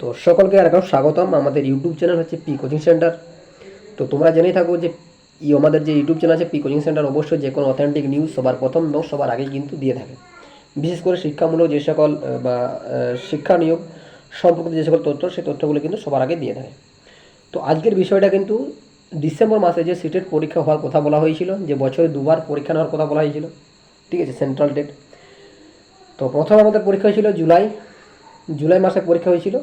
তো সকলকে আর একবার স্বাগতম। আমাদের ইউটিউব চ্যানেল হচ্ছে পি কোচিং সেন্টার তো তোমরা জেনেই থাকো যে ই আমাদের যে ইউটিউব চ্যানেল আছে পি কোচিং সেন্টার অবশ্যই যে কোনো অথেন্টিক নিউজ সবার প্রথম এবং সবার আগে কিন্তু দিয়ে থাকে। বিশেষ করে শিক্ষামূলক যে সকল বা শিক্ষা নিয়োগ সম্পর্কিত যে সকল তথ্য, সেই তথ্যগুলো কিন্তু সবার আগে দিয়ে থাকে। তো আজকের বিষয়টা কিন্তু ডিসেম্বর মাসে যে সিটেট পরীক্ষা হওয়ার কথা বলা হয়েছিল, যে বছরে দুবার পরীক্ষা নেওয়ার কথা বলা হয়েছিল, ঠিক আছে সেন্ট্রাল ডেট তো প্রথম আমাদের পরীক্ষা হয়েছিল জুলাই। জুলাই মাসে পরীক্ষা হয়েছিল।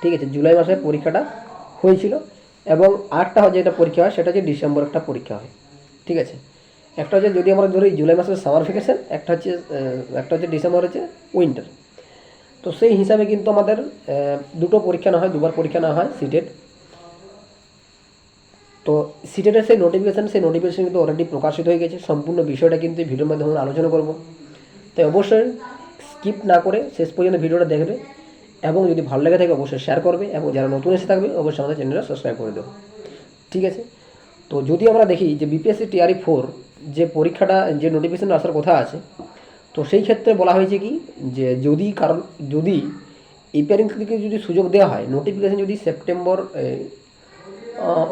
ঠিক আছে, জুলাই মাসে পরীক্ষাটা হয়েছিল এবং আরেকটা যেটা পরীক্ষা হয়, সেটা হচ্ছে ডিসেম্বর একটা পরীক্ষা হয়। ঠিক আছে, একটা হচ্ছে যদি আমরা ধরি জুলাই মাসের সামার ভ্যাকেশন একটা হচ্ছে একটা হচ্ছে ডিসেম্বর, হচ্ছে উইন্টার তো সেই হিসাবে কিন্তু আমাদের দুটো পরীক্ষা না হয়, দুবার পরীক্ষা না হয় সিটেট তো সিটেটের সেই নোটিফিকেশান সেই নোটিফিকেশান কিন্তু অলরেডি প্রকাশিত হয়ে গেছে। সম্পূর্ণ বিষয়টা কিন্তু ভিডিওর মাধ্যমে আলোচনা করব। তাই অবশ্যই স্কিপ না করে শেষ পর্যন্ত ভিডিওটা দেখবে এবং যদি ভালো লেগে থাকে অবশ্যই শেয়ার করবে এবং যারা নতুন এসে থাকবে অবশ্যই আমাদের চ্যানেলটা সাবস্ক্রাইব করে দেবো। ঠিক আছে? তো যদি আমরা দেখি যে বিপিএসসি টিআরই ফোর যে পরীক্ষাটা, যে নোটিফিকেশন আসার কথা আছে, তো সেই ক্ষেত্রে বলা হয়েছে কি যে যদি কারণ, যদি এপিয়ারিং থেকে যদি সুযোগ দেওয়া হয় নোটিফিকেশন যদি সেপ্টেম্বর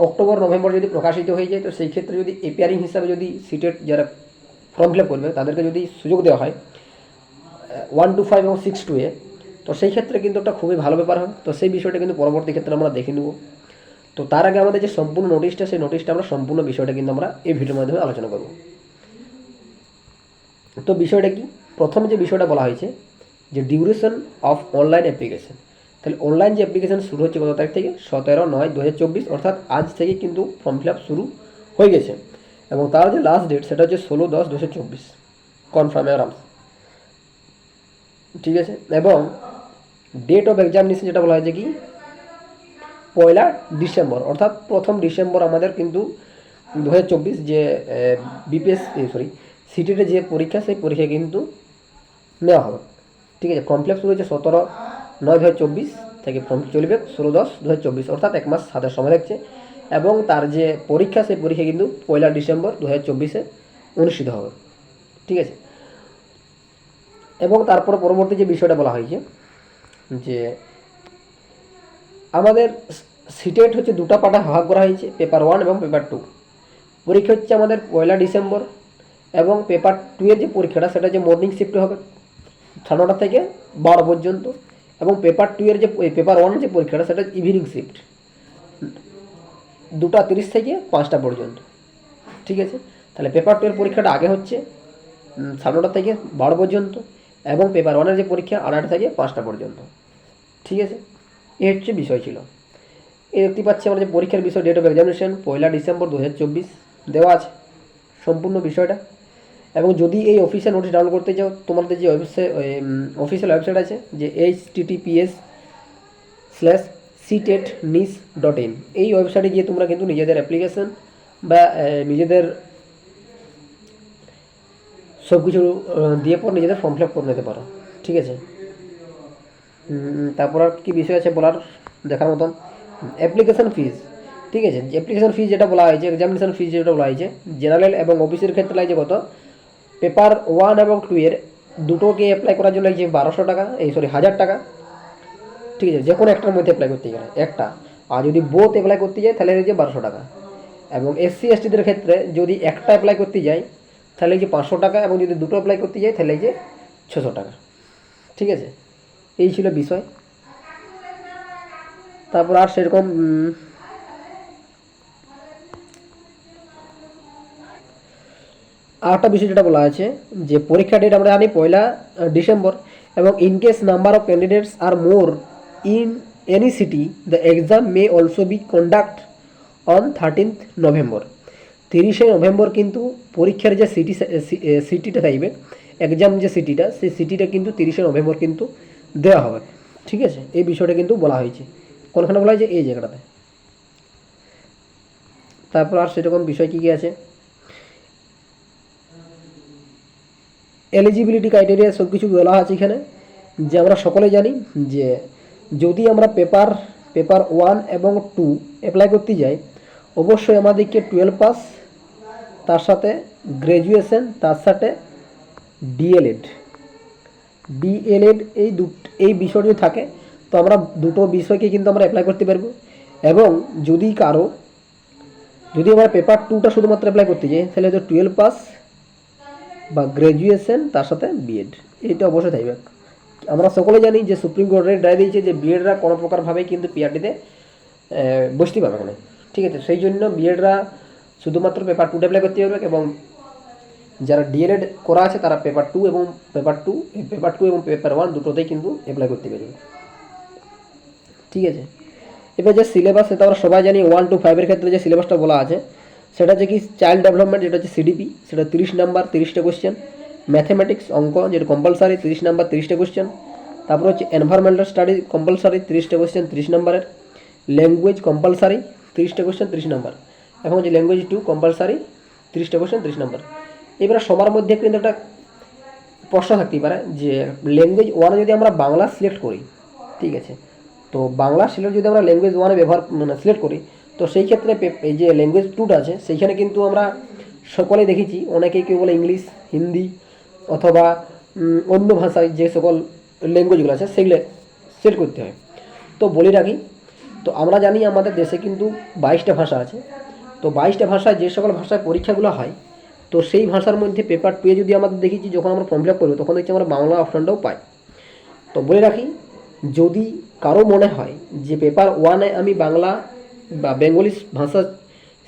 অক্টোবর নভেম্বর যদি প্রকাশিত হয়ে যায়, তো সেই ক্ষেত্রে যদি এপিয়ারিং হিসাবে যদি সিটেট যারা ফর্ম ফিল আপ করবে, তাদেরকে যদি সুযোগ দেওয়া হয় ওয়ান টু ফাইভ এবং সিক্স টু এ তো সেই ক্ষেত্রে কিন্তু একটা খুবই ভালো ব্যাপার হয়। তো সেই বিষয়টা কিন্তু পরবর্তী ক্ষেত্রে আমরা দেখে নেব। তো তার আগে আমাদের যে সম্পূর্ণ নোটিশটা সেই নোটিশটা আমরা সম্পূর্ণ বিষয়টা কিন্তু আমরা এই ভিডিওর মাধ্যমে আলোচনা করব। তো বিষয়টা কি? প্রথম যে বিষয়টা বলা হয়েছে, যে ডিউরেশন অফ অনলাইন অ্যাপ্লিকেশন তাহলে অনলাইন যে অ্যাপ্লিকেশন শুরু হচ্ছে কত তারিখ থেকে? সতেরো নয় দু অর্থাৎ আজ থেকে কিন্তু ফর্ম ফিল শুরু হয়ে গেছে। এবং তার যে লাস্ট ডেট সেটা হচ্ছে ষোলো দশ দু হাজার চব্বিশ কনফার্ম আরামস। ঠিক আছে? এবং ডেট অফ এক্সামিনেশন যেটা বলা হয়েছে কি? পয়লা ডিসেম্বর, অর্থাৎ প্রথম ডিসেম্বর আমাদের কিন্তু দু হাজার চব্বিশ যে বিপিএস সরি সিটিতে যে পরীক্ষা, সেই পরীক্ষা কিন্তু নেওয়া হবে। ঠিক আছে? ফর্ম ফিল আপ শুরু সতেরো নয় দু থেকে ফর্ম চলবে ষোলো দশ দু অর্থাৎ এক মাস হাতের সময় থাকছে এবং তার যে পরীক্ষা, সেই পরীক্ষা কিন্তু পয়লা ডিসেম্বর দু হাজার অনুষ্ঠিত হবে। ঠিক আছে? এবং তারপর পরবর্তী যে বিষয়টা বলা হয়েছে, যে আমাদের সিটেট হচ্ছে দুটো পার্টে ভাগ করা হয়েছে, পেপার ওয়ান এবং পেপার টু। পরীক্ষা হচ্ছে আমাদের পয়লা ডিসেম্বর এবং পেপার টু এর যে পরীক্ষাটা, সেটা যে মর্নিং শিফটে হবে নটা থেকে বারো পর্যন্ত। এবং পেপার টু এর যে পেপার ওয়ান যে পরীক্ষাটা, সেটা ইভিনিং শিফট দুটা তিরিশ থেকে পাঁচটা পর্যন্ত। ঠিক আছে? তাহলে পেপার টু এর পরীক্ষাটা আগে হচ্ছে সাড়ে নটা থেকে বারো পর্যন্ত। এবং পেপার ওয়ানের যে পরীক্ষা আড়াইটা থেকে পাঁচটা পর্যন্ত। ঠিক আছে? এই হচ্ছে বিষয় ছিল। এ দেখতে পাচ্ছি আমরা যে পরীক্ষার বিষয় ডেট অফ এক্সামিনেশন পয়লা ডিসেম্বর দু হাজার চব্বিশ। দেওয়া আছে সম্পূর্ণ বিষয়টা। এবং যদি এই অফিসিয়াল নোটিশ ডাউনলোড করতে চাও, তোমাদের যে অফিসিয়াল ওয়েবসাইট আছে, যে H TTPS slash CTET NIC dot in এই ওয়েবসাইটে গিয়ে তোমরা কিন্তু নিজেদের অ্যাপ্লিকেশন বা নিজেদের সব কিছু দিয়ে পর নিজেদের ফর্ম ফিল আপ করে নিতে পারো। ঠিক আছে? তারপর আর কী বিষয় আছে বলার? দেখার মতন। অ্যাপ্লিকেশান ফিজ ঠিক আছে? অ্যাপ্লিকেশন ফিজ যেটা বলা হয়েছে এক্সামিনেশন ফিজ যেটা বলা হয়েছে জেনারেল এবং অফিসের ক্ষেত্রে লাগছে কত? পেপার ওয়ান এবং টু এর দুটোকে অ্যাপ্লাই করার জন্য লাগছে বারোশো টাকা, এই সরি হাজার টাকা। ঠিক আছে? যে কোনো একটার মধ্যে অ্যাপ্লাই করতে গেলে। একটা। আর যদি বোথ অ্যাপ্লাই করতে যায় তাহলে হচ্ছে বারোশো টাকা। এবং এসসি এসটিদের ক্ষেত্রে যদি একটা অ্যাপ্লাই করতে যাই তাহলে এই যে পাঁচশো টাকা এবং যদি দুটো অ্যাপ্লাই করতে যাই, তাহলে এই যে ছশো টাকা। ঠিক আছে? এই ছিল বিষয়। তারপর আর সেরকম আরেকটা বিষয় যেটা বলা আছে, যে পরীক্ষা ডেট আমরা জানি পয়লা ডিসেম্বর এবং in case number of candidates are more in any city the exam may also be conduct on thirteenth November তিরিশে নভেম্বর কিন্তু পরীক্ষার যে সিটি সিটিটা থাকবে এক্সাম যে সিটিটা, সেই সিটিটা কিন্তু তিরিশে নভেম্বর কিন্তু দেওয়া হবে। ঠিক আছে? এই বিষয়টা কিন্তু বলা হয়েছে। কোনখানে বলা হয়েছে? এই জায়গাটাতে। তারপর আর সেরকম বিষয় কী কী আছে? এলিজিবিলিটি ক্রাইটেরিয়া সব কিছু বলা আছে এখানে। যে আমরা সকলে জানি যে যদি আমরা পেপার পেপার ওয়ান এবং টু অ্যাপ্লাই করতে যাই অবশ্যই আমাদেরকে টুয়েলভ পাস, তার সাথে গ্র্যাজুয়েশন তার সাথে ডিএলএড। ডিএলএড এই দু, এই বিষয় যদি থাকে, তো আমরা দুটো বিষয়কে কিন্তু আমরা অ্যাপ্লাই করতে পারব। এবং যদি কারও, যদি আমরা পেপার টুটা শুধুমাত্র অ্যাপ্লাই করতে চাই তাহলে হচ্ছে টুয়েলভ পাস বা গ্র্যাজুয়েশন তার সাথে বিএড এটা অবশ্যই থাকবে। আমরা সকলে জানি যে সুপ্রিম কোর্টের রায় দিয়েছে যে বিএডরা কোনো প্রকারভাবেই কিন্তু পিআরটিতে বসতে পারবে না। ঠিক আছে, সেই জন্য বিএডরা শুধুমাত্র পেপার টুটা অ্যাপ্লাই করতে পারবে এবং যারা ডিএলএড করা আছে তারা পেপার টু এবং পেপার টু পেপার টু এবং পেপার ওয়ান দুটোতেই কিন্তু অ্যাপ্লাই করতে পারবে। ঠিক আছে? এবার যে সিলেবাস সেটা আমরা সবাই জানি ওয়ান টু ফাইভের ক্ষেত্রে যে সিলেবাসটা বলা আছে, সেটা হচ্ছে কি চাইল্ড ডেভেলপমেন্ট যেটা হচ্ছে সিডিপি সেটা তিরিশ নাম্বার, তিরিশটা কোয়েশ্চেন ম্যাথমেটিক্স অঙ্ক, যেটা কম্পালসারি তিরিশ নাম্বার, তিরিশটা কোয়েশ্চেন তারপর হচ্ছে এনভায়রনমেন্টাল স্টাডি কম্পালসারি তিরিশটা কোয়েশ্চেন তিরিশ নাম্বারের ল্যাঙ্গুয়েজ কম্পালসারি তিরিশটা কোয়েশ্চেন তিরিশ নাম্বার এবং হচ্ছে ল্যাঙ্গুয়েজ টু কম্পালসারি তিরিশটা কোয়েশ্চেন তিরিশ নাম্বার এবার সবার মধ্যে কিন্তু একটা প্রশ্ন থাকতেই পারে যে ল্যাঙ্গুয়েজ ওয়ানে যদি আমরা বাংলা সিলেক্ট করি, ঠিক আছে? তো বাংলা সিলেক্ট যদি আমরা ল্যাঙ্গুয়েজ ওয়ানে ব্যবহার মানে সিলেক্ট করি, তো সেই ক্ষেত্রে এই যে ল্যাঙ্গুয়েজ টুটা আছে, সেইখানে কিন্তু আমরা সকলেই দেখেছি, অনেকেই কেউ বলে ইংলিশ, হিন্দি, অথবা অন্য ভাষায় যে সকল ল্যাঙ্গুয়েজগুলো আছে, সেগুলো সিলেক্ট করতে হয়। তো বলে রাখি তো আমরা জানি আমাদের দেশে কিন্তু বাইশটা ভাষা আছে। তো বাইশটা ভাষায় যে সকল ভাষায় পরীক্ষাগুলো হয়, তো সেই ভাষার মধ্যে পেপার টুয়ে যদি আমাদের দেখেছি যখন আমরা ফর্ম ফিল আপ করব, তখন দেখছি আমরা বাংলা অপশানটাও পাই। তো বলে রাখি, যদি কারও মনে হয় যে পেপার ওয়ানে আমি বাংলা বা বেঙ্গলি ভাষা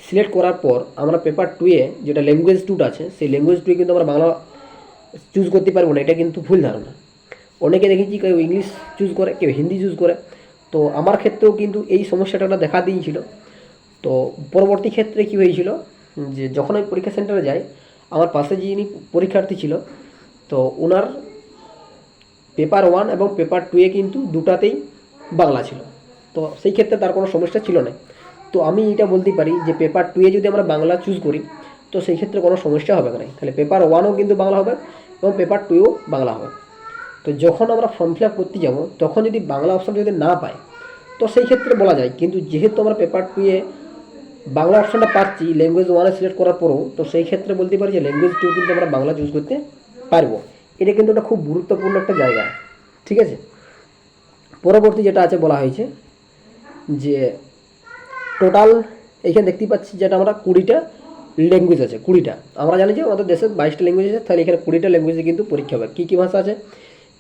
সিলেক্ট করার পর আমরা পেপার টুয়ে যেটা ল্যাঙ্গুয়েজ টুটা আছে, সেই ল্যাঙ্গুয়েজ টুয়ে কিন্তু আমরা বাংলা চুজ করতে পারব না, এটা কিন্তু ভুল ধারণা। অনেকে দেখেছি কেউ ইংলিশ চুজ করে, কেউ হিন্দি চুজ করে। তো আমার ক্ষেত্রেও কিন্তু এই সমস্যাটা দেখা দিয়েছিল। তো পরবর্তী ক্ষেত্রে কী হয়েছিল, যে যখন আমি পরীক্ষা সেন্টারে যাই, আমার পাশে যিনি পরীক্ষার্থী ছিল, তো ওনার পেপার ওয়ান এবং পেপার টুয়ে কিন্তু দুটাতেই বাংলা ছিল। তো সেই ক্ষেত্রে তার কোনো সমস্যা ছিল না। তো আমি এটা বলতে পারি যে পেপার টুয়ে যদি আমরা বাংলা চুজ করি, তো সেই ক্ষেত্রে কোনো সমস্যা হবে না। তাহলে পেপার ওয়ানও কিন্তু বাংলা হবে এবং পেপার টুয়েও বাংলা হবে। তো যখন আমরা ফর্ম ফিল আপ করতে যাব, তখন যদি বাংলা অপশন যদি না পাই, তো সেই ক্ষেত্রে বলা যায়, কিন্তু যেহেতু আমরা পেপার টুয়ে বাংলা অপশনটা পাচ্ছি ল্যাঙ্গুয়েজ ওয়ানে সিলেক্ট করার পরেও, তো সেই ক্ষেত্রে বলতে পারি যে ল্যাঙ্গুয়েজ টু কিন্তু আমরা বাংলা চুজ করতে পারব। এটা কিন্তু একটা খুব গুরুত্বপূর্ণ একটা জায়গা। ঠিক আছে? পরবর্তী যেটা আছে বলা হয়েছে যে টোটাল এখানে দেখতে পাচ্ছি যেটা আমরা কুড়িটা ল্যাঙ্গুয়েজ আছে, কুড়িটা। আমরা জানি যে আমাদের দেশে বাইশটা ল্যাঙ্গুয়েজ আছে, তাহলে এখানে কুড়িটা ল্যাঙ্গুয়েজে কিন্তু পরীক্ষা হবে। কী কী ভাষা আছে?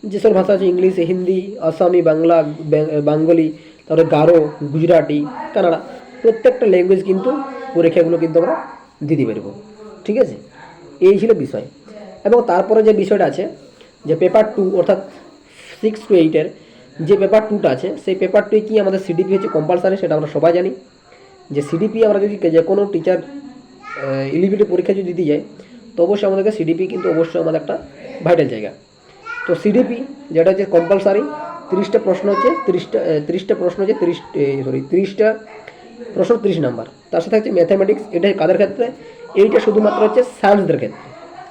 যেসব ভাষা আছে, ইংলিশ, হিন্দি, আসামি, বাংলা বেঙ্গলি, তারপরে গারো, গুজরাটি, কানাডা, প্রত্যেকটা ল্যাঙ্গুয়েজ কিন্তু পরীক্ষাগুলো কিন্তু আমরা দিতে পারব। ঠিক আছে? এই ছিল বিষয়। এবং তারপরে যে বিষয়টা আছে, যে পেপার টু অর্থাৎ সিক্স টু এইটের যে পেপার টুটা আছে, সেই পেপার টুয়ে কি আমাদের সিডিপি হচ্ছে কম্পালসারি সেটা আমরা সবাই জানি। যে সিডিপি আমরা যদি যে কোনো টিচার এলিজিবিলিটি পরীক্ষা যদি দিতে যাই তো অবশ্যই আমাদেরকে সিডিপি কিন্তু অবশ্যই আমাদের একটা ভাইটাল জায়গা। তো সিডিপি যেটা হচ্ছে কম্পালসারি তিরিশটা প্রশ্ন হচ্ছে, তিরিশটা তিরিশটা প্রশ্ন হচ্ছে তিরিশ সরি তিরিশটা প্রশ্ন তিরিশ নাম্বার। তার সাথে হচ্ছে ম্যাথামেটিক্স এটা কাদের ক্ষেত্রে? এইটা শুধুমাত্র হচ্ছে সায়েন্সদের ক্ষেত্রে।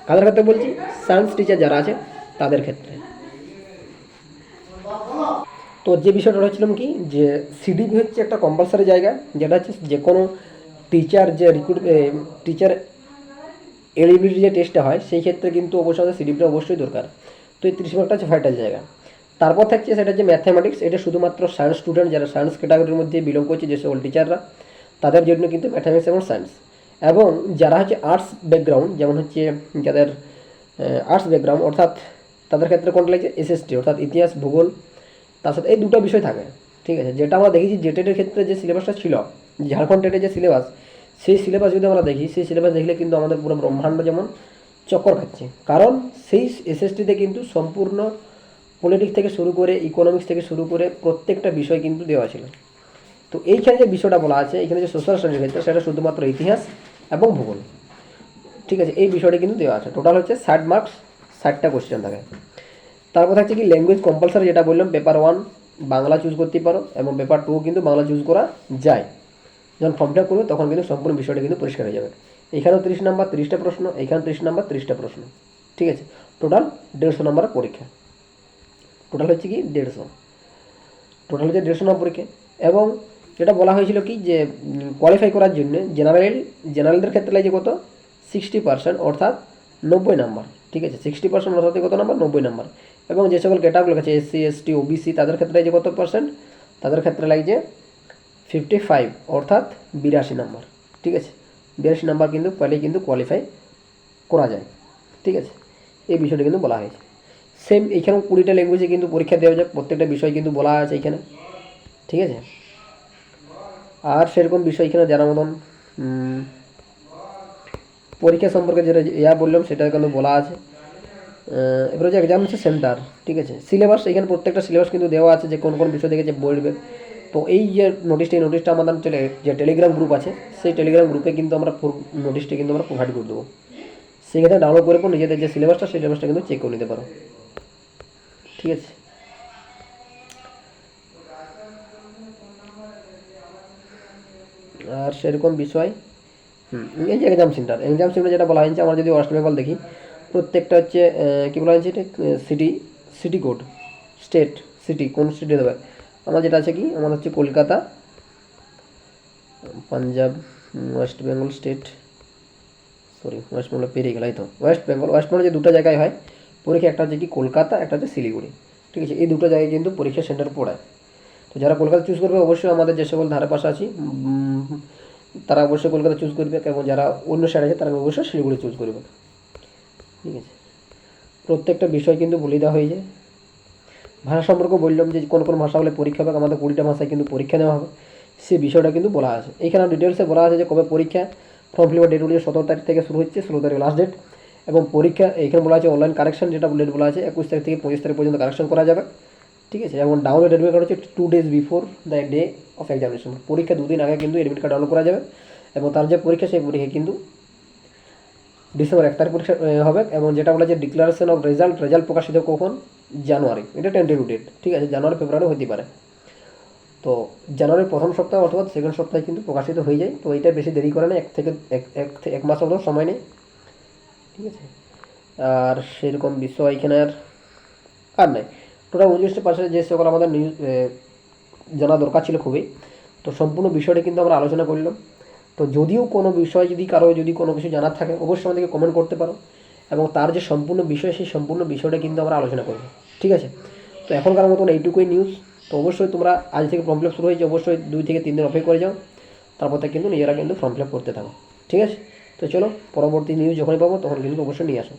কাদের ক্ষেত্রে বলছি? সায়েন্স টিচার যারা আছে, তাদের ক্ষেত্রে। তো যে বিষয়টা হচ্ছিলাম কি? যে সিডিপি হচ্ছে একটা কম্পালসারি জায়গা, যেটা হচ্ছে যে কোনো টিচার যে রিক্রুট টিচার এলিবিলিটি যে টেস্টটা হয়, সেই ক্ষেত্রে কিন্তু অবশ্যই আমাদের সিডিপিটা অবশ্যই দরকার। তো এই ত্রিশ মার্কটা হচ্ছে ভাইটাল জায়গা। তারপর থাকছে সেটা হচ্ছে ম্যাথামেটিক্স এটা শুধুমাত্র সায়েন্স স্টুডেন্ট যারা সায়েন্স ক্যাটাগরির মধ্যে বিলং করছে, যে সকল টিচাররা তাদের জন্য কিন্তু ম্যাথামেটিক্স এবং সায়েন্স এবং যারা হচ্ছে আর্টস ব্যাকগ্রাউন্ড যেমন হচ্ছে যাদের আর্টস ব্যাকগ্রাউন্ড অর্থাৎ তাদের ক্ষেত্রে কোনটা লাগছে? এসএসটি অর্থাৎ ইতিহাস, ভূগোল, তার সাথে এই দুটো বিষয় থাকে। ঠিক আছে? যেটা আমরা দেখেছি জেটেটের ক্ষেত্রে যে সিলেবাসটা ছিল, ঝাড়খণ্ড টেটের যে সিলেবাস সেই সিলেবাস যদি আমরা দেখি, সেই সিলেবাস দেখলে কিন্তু আমাদের পুরো ব্রহ্মাণ্ড যেমন চক্কর খাচ্ছে। কারণ সেই এসএসটিতে কিন্তু সম্পূর্ণ পলিটিক্স থেকে শুরু করে ইকোনমিক্স থেকে শুরু করে প্রত্যেকটা বিষয় কিন্তু দেওয়া ছিল। তো এইখানে যে বিষয়টা বলা আছে এখানে যে সোশ্যাল স্টাডির ক্ষেত্রে সেটা শুধুমাত্র ইতিহাস এবং ভূগোল। ঠিক আছে, এই বিষয়টা কিন্তু দেওয়া আছে। টোটাল হচ্ছে ষাট মার্কস ষাটটা কোশ্চেন থাকে। তারপর থাকছে কি ল্যাঙ্গুয়েজ কম্পালসারি যেটা বললাম পেপার ওয়ান বাংলা চুজ করতে পারো এবং পেপার টু কিন্তু বাংলা চুজ করা যায়। যখন ফর্মটা করবে, তখন কিন্তু সম্পূর্ণ বিষয়টা কিন্তু পরিষ্কার হয়ে যাবে। এখানেও তিরিশ নাম্বার, তিরিশটা প্রশ্ন, এখানেও তিরিশ নাম্বার, তিরিশটা প্রশ্ন। ঠিক আছে? টোটাল দেড়শো নম্বরের পরীক্ষা। টোটাল হচ্ছে কি? দেড়শো। টোটাল হচ্ছে দেড়শো নম্বর পরীক্ষা। এবং যেটা বলা হয়েছিল কি? যে কোয়ালিফাই করার জন্য জেনারেল জেনারেলদের ক্ষেত্রে লাগছে কত? সিক্সটি পার্সেন্ট অর্থাৎ নব্বই নাম্বার। ঠিক আছে? সিক্সটি পার্সেন্ট অর্থাৎ কত নাম্বার? নব্বই নাম্বার। এবং যে সকল ক্যাটাগরি আছে এসসি এসটি ওবিসি তাদের ক্ষেত্রে যে কত পার্সেন্ট তাদের ক্ষেত্রে লাগছে ফিফটি ফাইভ অর্থাৎ বিরাশি নাম্বার। ঠিক আছে? বিরাশি নাম্বার কিন্তু পেলে কিন্তু কোয়ালিফাই করা যায়। ঠিক আছে? এই বিষয়টা কিন্তু বলা হয়েছে। সেম এখানেও কুড়িটা ল্যাঙ্গুয়েজে কিন্তু পরীক্ষা দেওয়া যায়, প্রত্যেকটা বিষয় কিন্তু বলা আছে এখানে। ঠিক আছে? আর সেরকম বিষয় এখানে জানার মতন পরীক্ষা সম্পর্কে যেটা ইয়া বললাম, সেটা কিন্তু বলা আছে। এবার যে এক্সাম হচ্ছে সেন্টার ঠিক আছে? সিলেবাস এখানে প্রত্যেকটা সিলেবাস কিন্তু দেওয়া আছে যে কোন কোন বিষয় থেকে যে বলবে। তো এই যে নোটিশটা এই নোটিশটা আমাদের চলে যে টেলিগ্রাম গ্রুপ আছে সেই টেলিগ্রাম গ্রুপে কিন্তু আমরা নোটিশটা কিন্তু আমরা প্রোভাইড করে দেবো। সেক্ষেত্রে ডাউনলোড করে পর নিজেদের যে সিলেবাসটা সেই সিলেবাসটা কিন্তু চেক করে নিতে পারো। ঠিক আছে? আর সেরকম বিষয় হুম, এই যে এক্সাম সেন্টার এক্সাম সেন্টার যেটা বলা হয়েছে আমরা যদি ওয়েস্ট বেঙ্গল দেখি প্রত্যেকটা হচ্ছে কী বলা হয়েছে এটা city city code state city কোন স্টেটে দেবে? আমার যেটা আছে কি? আমার হচ্ছে কলকাতা, পাঞ্জাব, ওয়েস্ট বেঙ্গল স্টেট সরি ওয়েস্ট বেঙ্গল পেরিয়ে গেল তো। ওয়েস্ট বেঙ্গল ওয়েস্ট বেঙ্গল যে দুটো জায়গায় হয়, পরীক্ষা একটা হচ্ছে কি কলকাতা, একটা হচ্ছে শিলিগুড়ি। ঠিক আছে? এই দুটো জায়গায় কিন্তু পরীক্ষা সেন্টার পড়ায়। তো যারা কলকাতা চুজ করবে, অবশ্যই আমাদের যে সকল ধারে পাশে আছি তারা অবশ্যই কলকাতা চুজ করবে, এবং যারা অন্য সাইড আছে, তারা অবশ্যই শিলিগুড়ি চুজ করবে। ঠিক আছে? প্রত্যেকটা বিষয় কিন্তু বলে দেওয়া হয়েছে। ভাষা সম্পর্কে বললাম যে কোন কোন ভাষা হলে পরীক্ষা হবে, আমাদের কুড়িটা ভাষায় কিন্তু পরীক্ষা নেওয়া হবে। সে বিষয়টা কিন্তু বলা আছে। এখানে ডিটেলসে বলা আছে যে কবে পরীক্ষা ফর্ম ফিল ডেট বলেছে সতেরো তারিখ থেকে শুরু হচ্ছে, ষোলো তারিখ লাস্ট ডেট এবং পরীক্ষা, এখানে বলা আছে অনলাইন কারেকশন যেটা ডেট বলা আছে, একুশ তারিখ থেকে পঁচিশ তারিখ পর্যন্ত কারেকশন করা যাবে। ঠিক আছে? এবং ডাউনলোড অ্যাডমিট কার্ড হচ্ছে two days before the day of examination পরীক্ষা দুদিন আগে কিন্তু অ্যাডমিট কার্ড ডাউনলোড করা যাবে। এবং তার যে পরীক্ষা, সেই পরীক্ষা কিন্তু ডিসেম্বর এক তারিখ পরীক্ষা হবে এবং যেটা বলা যে ডিক্লারেশন অফ রেজাল্ট রেজাল্ট প্রকাশিত কখন? জানুয়ারি এটা টেন্টেটিভ ডেট ঠিক আছে? জানুয়ারি ফেব্রুয়ারি হতে পারে। তো জানুয়ারির প্রথম সপ্তাহ অথবা সেকেন্ড সপ্তাহে কিন্তু প্রকাশিত হয়ে যায়। তো এইটা বেশি দেরি করে না এক থেকে, এক এক মাস মতো সময় নেই ঠিক আছে? আর সেরকম বিষয় এখানে আর আর নাই। টোটাল উনত্রিশটা পার্সেন্ট যে সকল আমাদের নিউজ জানা দরকার ছিল খুবই। তো সম্পূর্ণ বিষয়টা কিন্তু আমরা আলোচনা করলাম। তো যদিও কোনো বিষয়ে যদি কারও যদি কোনো কিছু জানার থাকে, অবশ্যই আমাদেরকে কমেন্ট করতে পারো। এবং তার যে সম্পূর্ণ বিষয়, সেই সম্পূর্ণ বিষয়টা কিন্তু আমরা আলোচনা করব। ঠিক আছে? তো এখনকার মতন এইটুকুই নিউজ তো অবশ্যই তোমরা আজ থেকে ফর্ম ফিল শুরু হয়েছে, অবশ্যই দুই থেকে তিন দিন অপেক্ষা করে যাও। তারপর থেকে কিন্তু নিজেরা কিন্তু ফর্ম ফিল করতে থাকো। ঠিক আছে? তো চলো, পরবর্তী নিউজ যখনই পাবো, তখন কিন্তু অবশ্যই নিয়ে আসো।